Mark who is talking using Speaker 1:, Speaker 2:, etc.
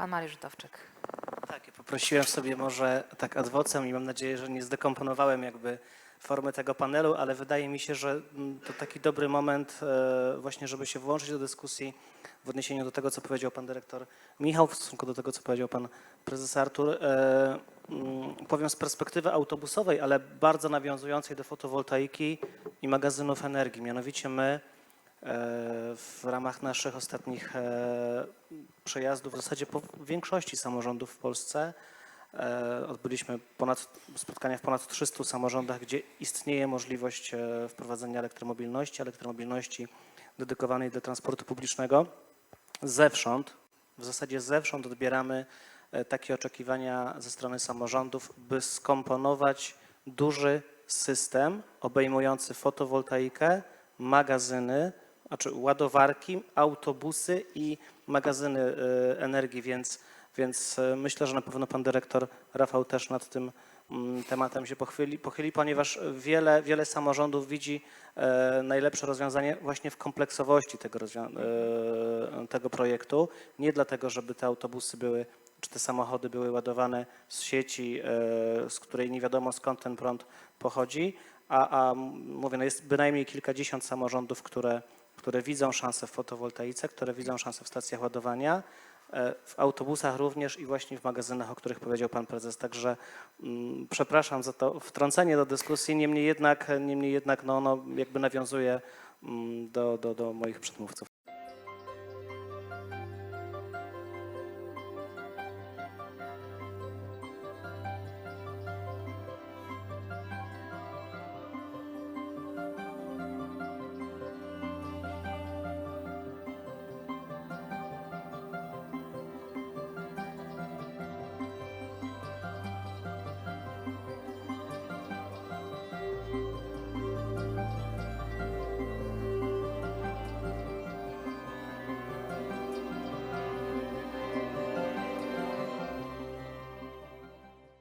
Speaker 1: Pan Mariusz Dowczyk.
Speaker 2: Tak, ja poprosiłem sobie może tak ad vocem i mam nadzieję, że nie zdekomponowałem jakby formy tego panelu, ale wydaje mi się, że mm, to taki dobry moment e, właśnie, żeby się włączyć do dyskusji w odniesieniu do tego, co powiedział pan dyrektor Michał, w stosunku do tego, co powiedział pan prezes Artur. E, mm, Powiem z perspektywy autobusowej, ale bardzo nawiązującej do fotowoltaiki i magazynów energii. Mianowicie my w ramach naszych ostatnich e, przejazdów w zasadzie po większości samorządów w Polsce e, odbyliśmy ponad, spotkania w ponad 300 samorządach, gdzie istnieje możliwość e, wprowadzenia elektromobilności, elektromobilności dedykowanej dla transportu publicznego. Zewsząd, w zasadzie zewsząd odbieramy e, takie oczekiwania ze strony samorządów, by skomponować duży system obejmujący fotowoltaikę, magazyny, znaczy ładowarki, autobusy i magazyny e, energii, więc, więc e, myślę, że na pewno pan dyrektor Rafał też nad tym mm, tematem się pochyli, pochyli ponieważ wiele, wiele samorządów widzi e, najlepsze rozwiązanie właśnie w kompleksowości tego, tego projektu. Nie dlatego, żeby te autobusy były, czy te samochody były ładowane z sieci, z której nie wiadomo skąd ten prąd pochodzi, a, a mówię, no jest bynajmniej kilkadziesiąt samorządów, które, które widzą szansę w fotowoltaice, które widzą szansę w stacjach ładowania, e, w autobusach również i właśnie w magazynach, o których powiedział pan prezes. Także mm, przepraszam za to wtrącenie do dyskusji, niemniej jednak, niemniej jednak no, ono jakby nawiązuje mm, do, do, do moich przedmówców.